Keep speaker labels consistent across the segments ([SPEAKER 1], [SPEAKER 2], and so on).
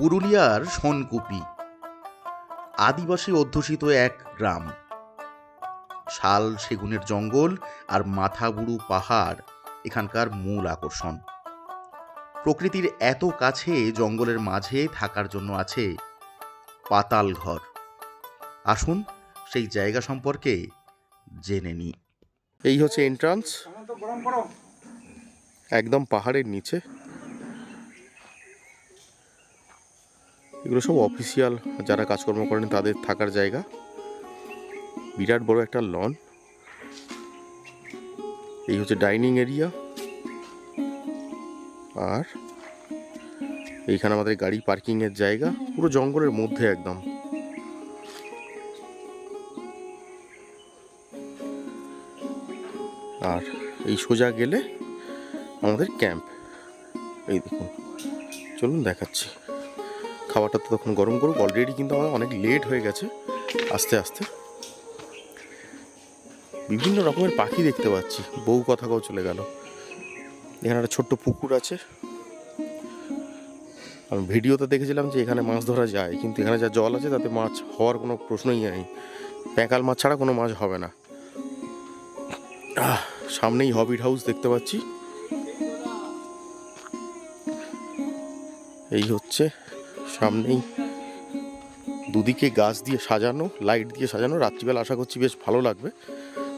[SPEAKER 1] পুরুলিয়ার সোনকুপি, আদিবাসী অধ্যুষিত এক গ্রাম। শাল, সেগুনের জঙ্গল আর মাথাবুড়ু পাহাড় এখানকার মূল আকর্ষণ। প্রকৃতির এত কাছে জঙ্গলের মাঝে থাকার জন্য আছে পাতাল ঘর। আসুন সেই জায়গা সম্পর্কে জেনে নিই।
[SPEAKER 2] এই হচ্ছে এন্ট্রান্স একদম পাহাড়ের নিচে। এগুলো সব অফিসিয়াল যারা কাজকর্ম করেন তাদের থাকার জায়গা। বিরাট বড় একটা লন এই হচ্ছে ডাইনিং এরিয়া আর এইখানে আমাদের গাড়ি পার্কিং এর জায়গা। পুরো জঙ্গলের মধ্যে একদম। আর এই সোজা গেলে আমাদের ক্যাম্প এই দেখুন। চলুন দেখাচ্ছি। খাবারটা তো তখন গরম করুক অলরেডি কিন্তু আমার অনেক লেট হয়ে গেছে, আস্তে আস্তে। বিভিন্ন রকমের পাখি দেখতে পাচ্ছি, বউ কথা কাও চলে গেল। এখানে একটা ছোট্ট পুকুর আছে। আমি ভিডিওতে দেখেছিলাম যে এখানে মাছ ধরা যায়, কিন্তু এখানে যা জল আছে তাতে মাছ হওয়ার কোনো প্রশ্নই নেই। প্যাঁকাল মাছ ছাড়া কোনো মাছ হবে না। সামনেই হবিট হাউস দেখতে পাচ্ছি। এই হচ্ছে সামনেই। দুদিকে গাছ দিয়ে সাজানো লাইট দিয়ে সাজানো। রাত্রিবেলা আশা করছি বেশ ভালো লাগবে।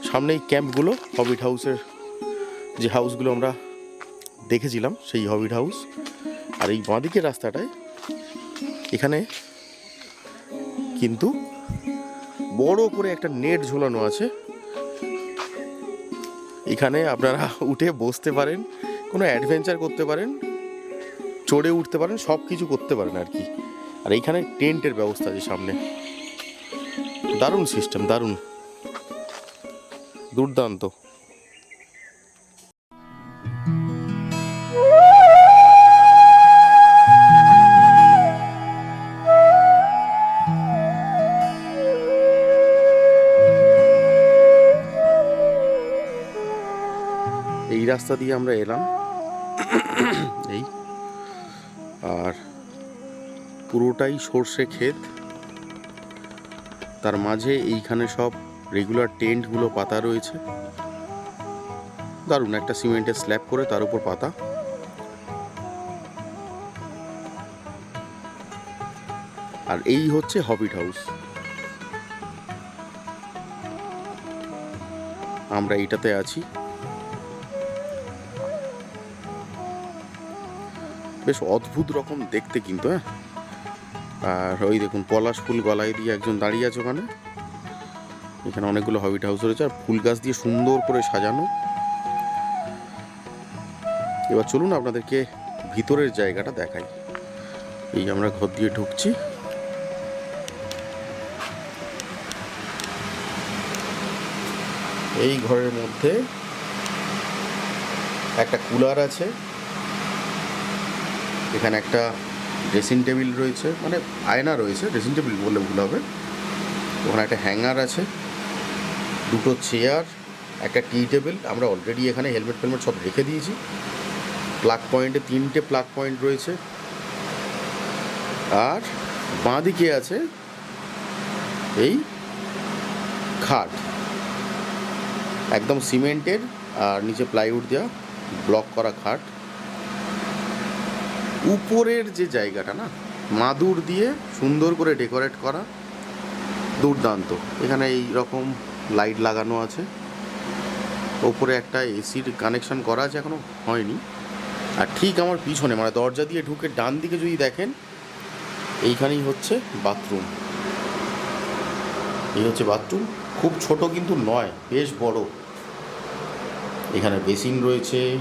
[SPEAKER 2] সামনেই ক্যাম্পগুলো হবিট হাউসের যে হাউসগুলো আমরা দেখেছিলাম, সেই হবিট হাউস আর এই বাঁদিকের রাস্তাটায় এখানে কিন্তু বড় করে একটা নেট ঝোলানো আছে। এখানে আপনারা উঠে বসতে পারেন, কোনো অ্যাডভেঞ্চার করতে পারেন। চড়ে উঠতে পারেন সব কিছু করতে পারেন আর কি। আর এইখানে টেন্টের ব্যবস্থা আছে সামনে। দারুণ সিস্টেম দারুণ। দুর্দান্ত। এই রাস্তা দিয়ে আমরা এলাম। এই। আর পুরোটাই সর্ষে ক্ষেত। তার মাঝে এইখানে সব রেগুলার টেন্টগুলো পাতা রয়েছে। দারুণ, একটা সিমেন্টের স্ল্যাব করে তার উপর পাতা। আর এই হচ্ছে হবিট হাউস আমরা এটাতে আছি। বেশ অদ্ভুত রকম দেখতে কিন্তু হ্যাঁ? আর ওই দেখুন, পলাশ ফুল গলায় দিয়ে একজন দাঁড়িয়ে আছে ওখানে। এখানে অনেকগুলো হবিট হাউস রয়েছে, আর ফুল গাছ দিয়ে সুন্দর করে সাজানো। এবার চলুন আপনাদেরকে ভিতরের জায়গাটা দেখাই। এই আমরা ঘর দিয়ে ঢুকছি। এই ঘরের মধ্যে একটা কুলার আছে। এখানে একটা ড্রেসিং টেবিল রয়েছে মানে আয়না রয়েছে ড্রেসিং টেবিল বললে ভুল হবে। ওখানে একটা হ্যাঙ্গার আছে, দুটো চেয়ার একটা টি টেবিল আমরা অলরেডি এখানে হেলমেট ফেলমেট সব রেখে দিয়েছি। প্লাগ পয়েন্টে তিনটে প্লাগ পয়েন্ট রয়েছে। আর বাঁ দিকে আছে এই খাট। একদম সিমেন্টের আর নিচে প্লাইউড দেওয়া ব্লক করা খাট। উপরের যে জায়গাটা না, মাদুর দিয়ে সুন্দর করে ডেকোরেট করা দুর্দান্ত। এখানে এই রকম লাইট লাগানো আছে। ওপরে একটা এসির কানেকশন করা আছে এখনও হয়নি। আর ঠিক আমার পিছনে মানে দরজা দিয়ে ঢুকে ডান দিকে যদি দেখেন, এইখানেই হচ্ছে বাথরুম। এই হচ্ছে বাথরুম। খুব ছোট কিন্তু নয়, বেশ বড়। এখানে বেসিন রয়েছে।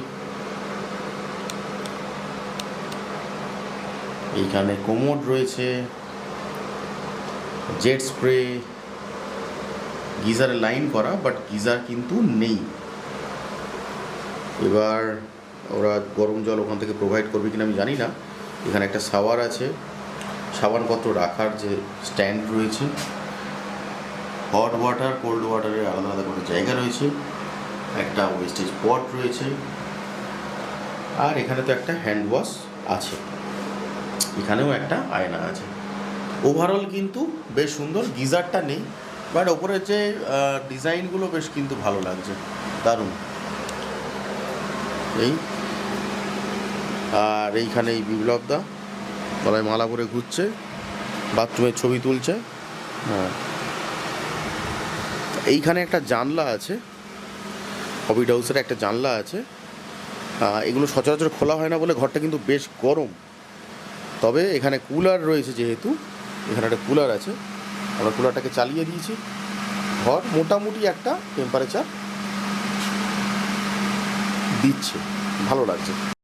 [SPEAKER 2] এইখানে কোমোড রয়েছে, জেট স্প্রে, গিজারে লাইন করা বাট গিজার কিন্তু নেই। এবার ওরা গরম জল ওখান থেকে প্রোভাইড করবে কিনা আমি জানি না। এখানে একটা সাওয়ার আছে সাবানপত্র রাখার যে স্ট্যান্ড রয়েছে। হট ওয়াটার কোল্ড ওয়াটারের আলাদা আলাদা করে জায়গা রয়েছে। একটা ওয়েস্টেজ পট রয়েছে। আর এখানে তো একটা হ্যান্ড ওয়াশ আছে। এখানেও একটা আয়না আছে। ওভারঅল কিন্তু বেশ সুন্দর গিজারটা নেই বাট ওপরের যে ডিজাইনগুলো বেশ কিন্তু ভালো লাগছে। দারুণ। এই। আর এইখানে এই বিপ্লবদা গলায় মালা পরে ঘুরছে বাথরুমের ছবি তুলছে। হ্যাঁ। এইখানে একটা জানলা আছে হবিট হাউসের একটা জানলা আছে। এগুলো সচরাচর খোলা হয় না বলে ঘরটা কিন্তু বেশ গরম। তবে এখানে কুলার রয়েছে যেহেতু, এখানে একটা কুলার আছে। আমরা কুলারটাকে চালিয়ে দিয়েছি। ঘর মোটামুটি একটা টেম্পারেচার দিচ্ছে। ভালো লাগছে।